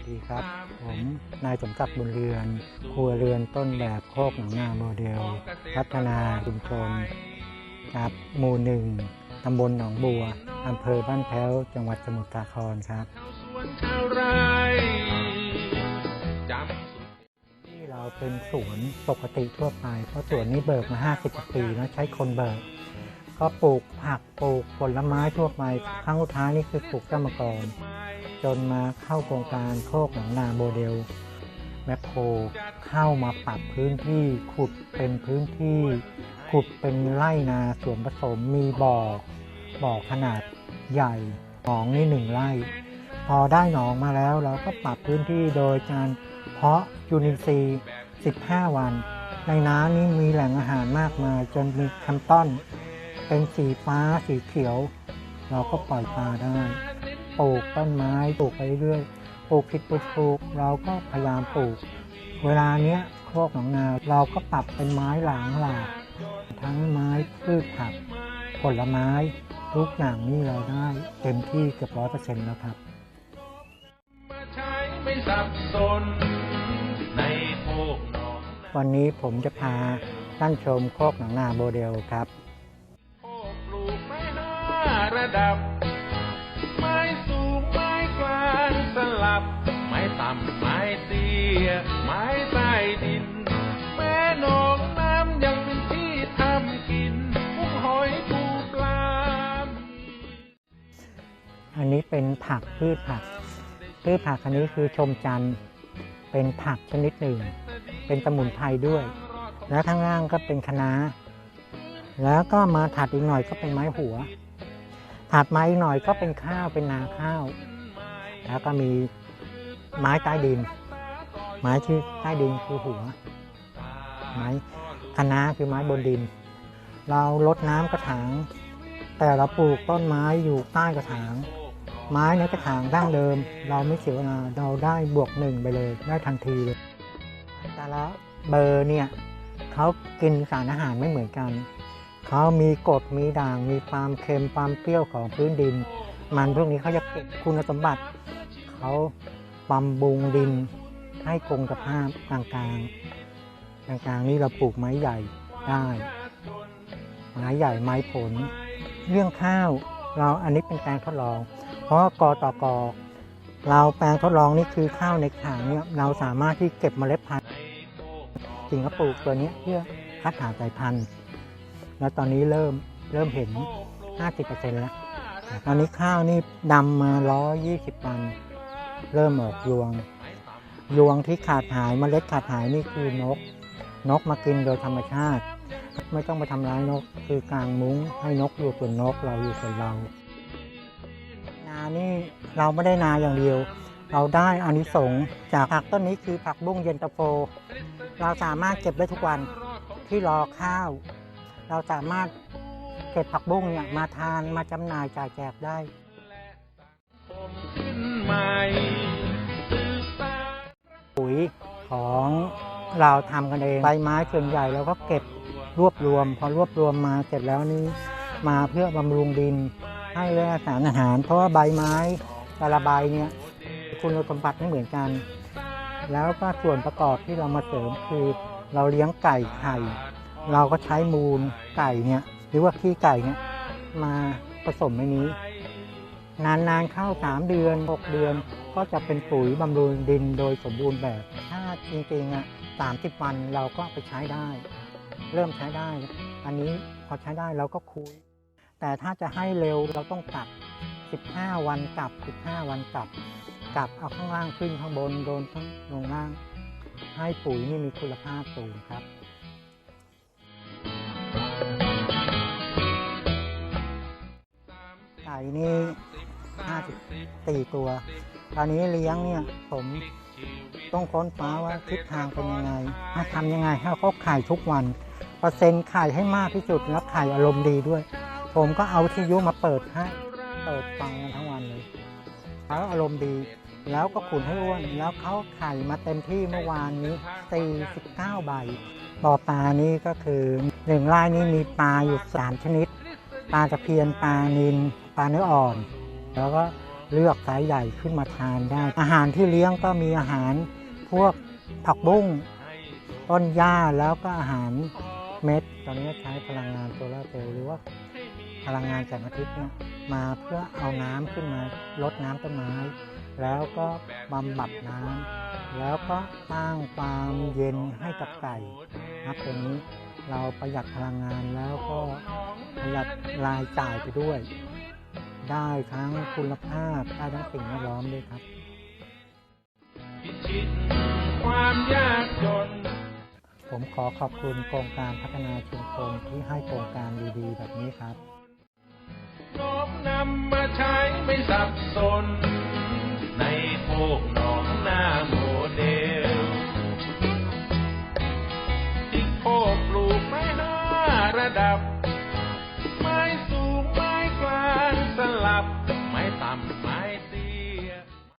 สดีครับ ผมนายสมศักดิ์บุญเรือนครัวเรือนต้นแบบโคกหนองนาโมเดล พัฒนาชุมชนครับหมู่หนึ่งตำบลหนองบัวอำเภอบ้านแพ้ว จังหวัดสมุทรสาครครับที่เราเป็นสวนปกติทั่วไป เพราะสวนนี้เบิกมา 50กว่าปีแล้วใช้คนเบิก ก็ปลูกผักปลูกผลไม้ทั่วไปครั้งสุดท้ายนี่คือปลูกต้นมะกร จนมาเข้าโครงการโคกหนองนาโมเดลแมคโครเข้ามาปรับพื้นที่ขุดเป็นพื้นที่ขุดเป็นไร่นาสวนผสมมีบ่อบ่อขนาดใหญ่หนองนี่หนึ่งไร่ พอได้หนองมาแล้วเราก็ปรับพื้นที่โดยการเพาะยูนินทรี15 วัน ในน้ำนี้มีแหล่งอาหารมากมายจนมีคันต้นเป็นสีฟ้าสีเขียว เราก็ปล่อยปลาได้ ปลูกต้นไม้ปลูกไปเรื่อยปลูกผิดปลูกถูกเราก็พยายามปลูก เวลาเนี้ยโคกหนองนาเราก็ปรับเป็นไม้หลางหลากทั้งไม้พืชผัก ผลไม้ ทุกอย่างนี่เราได้เต็มที่เกือบร้อยเปอร์เซ็นต์แล้วครับวันนี้ผมจะพาท่านชมโคกหนองนาโมเดลครับ โคกปลูกไม้ห้าระดับ อันนี้เป็นผักพืชผัก พืชผักอันนี้คือชมจันทร์เป็นผักชนิดหนึ่ง เป็นสมุนไพรด้วย แล้วข้างล่างก็เป็นคะน้าแล้วก็มาถัดอีกหน่อยก็เป็นไม้หัว ถัดมาอีกหน่อยก็เป็นข้าวเป็นนาข้าว แล้วก็มีไม้ใต้ดิน ไม้ที่ใต้ดินคือหัว ไม้คะน้าคือไม้บนดิน เราลดน้ำกระถาง แต่เราปลูกต้นไม้อยู่ใต้กระถาง ไม้ในกระถางดั้งเดิม เราไม่เสียเวลาเราได้บวกหนึ่งไปเลยได้ทันทีเลย แต่ละเบอร์เนี่ยเขากินสารอาหารไม่เหมือนกันเขามีกรดมีด่างมีความเค็มความเปรี้ยวของพื้นดิน มันพวกนี้เขาจะเก็บคุณสมบัติเขาบำรุงดินให้คงสภาพกลางๆกลางๆนี้เราปลูกไม้ใหญ่ได้ไม้ใหญ่ไม้ผล เรื่องข้าวเราอันนี้เป็นแปลงทดลอง เพราะกอต่อกอเราแปลงทดลองนี่คือข้าวในถางเนี่ยเราสามารถที่เก็บเมล็ดพันธุ์จริงก็ปลูกตัวนี้เพื่อคัดหาสายพันธุ์ แล้วตอนนี้เริ่มเริ่มเห็น 50%แล้ว ตอนนี้ข้าวนี่ดำมา 120 วัน เริ่มออกรวง รวงที่ขาดหายเมล็ดขาดหายนี่คือนก นกมากินโดยธรรมชาติ ไม่ต้องไปทำร้ายนก คือกางมุ้งให้นกอยู่ส่วนนกเราอยู่ส่วนเรา นานี่เราไม่ได้นาอย่างเดียว เราได้อานิสงส์จากผักต้นนี้คือผักบุ้งเย็นตาโฟ เราสามารถเก็บได้ทุกวันที่รอข้าว เราสามารถเก็บผักบุ้งเนี่ยมาทานมาจำหน่ายจ่ายแจกได้ปุ๋ยของเราทำกันเองใบไม้ส่วนใหญ่เราก็เก็บรวบรวม พอรวบรวมมาเสร็จแล้วนี่มาเพื่อบำรุงดิน ให้แร่สารอาหาร เพราะว่าใบไม้แต่ละใบเนี่ยคุณสมบัติไม่เหมือนกัน แล้วก็ส่วนประกอบที่เรามาเสริมคือเราเลี้ยงไก่ไข่เราก็ใช้มูลไก่เนี่ยหรือว่าขี้ไก่เนี่ยมาผสมในนี้ นานๆเข้า3เดือน6เดือนก็จะเป็นปุ๋ยบำรุงดินโดยสมบูรณ์แบบ ถ้าจริงๆอะ30วันเราก็ไปใช้ได้ เริ่มใช้ได้ อันนี้พอใช้ได้เราก็คุย แต่ถ้าจะให้เร็วเราต้องกลับ 15 วันกลับ 15 วันกลับ กลับเอาข้างล่างขึ้นข้างบนโดนข้างลงล่าง ให้ปุ๋ยนี่มีคุณภาพสูงครับไก่นี่54ตัว ตอนนี้เลี้ยงเนี่ยผมต้องค้นฟ้าว่าทิศทางเป็นยังไงทำยังไงให้เขาไข่ทุกวัน เปอร์เซ็นต์ไข่ให้มากที่สุดแล้วไข่อารมณ์ดีด้วย ผมก็เอาวิทยุมาเปิดให้เปิดฟังกันทั้งวันเลยเขาอารมณ์ดี แล้วก็ขุนให้อ้วน แล้วเขาไข่มาเต็มที่เมื่อวานนี้ 49 ใบบ่อปลานี้ก็คือหนึ่งไร่นี้มีปลาอยู่3ชนิด ปลาตะเพียนปลานิลปลาเนื้ออ่อน แล้วก็เลือกไซส์ใหญ่ขึ้นมาทานได้ อาหารที่เลี้ยงก็มีอาหารพวกผักบุ้งต้นหญ้าแล้วก็อาหารเม็ด ตอนนี้ใช้พลังงานโซลาร์เซลล์หรือว่า พลังงานแสงอาทิตย์เนี่ยมาเพื่อเอาน้ำขึ้นมาลดน้ำต้นไม้ แล้วก็บำบัดน้ำแล้วก็สร้างความเย็นให้กับไก่นะตรงนี้เราประหยัดพลังงานแล้วก็ประหยัดรายจ่ายไปด้วย ได้ทั้งคุณภาพได้ทั้งสิ่งแวดล้อมด้วยครับความยากจนผมขอขอบคุณโครงการพัฒนาชุมชนที่ให้โครงการดีๆ แบบนี้ครับ นำมาใช้ไม่สับสน ในโคกหนองหน้าโมเ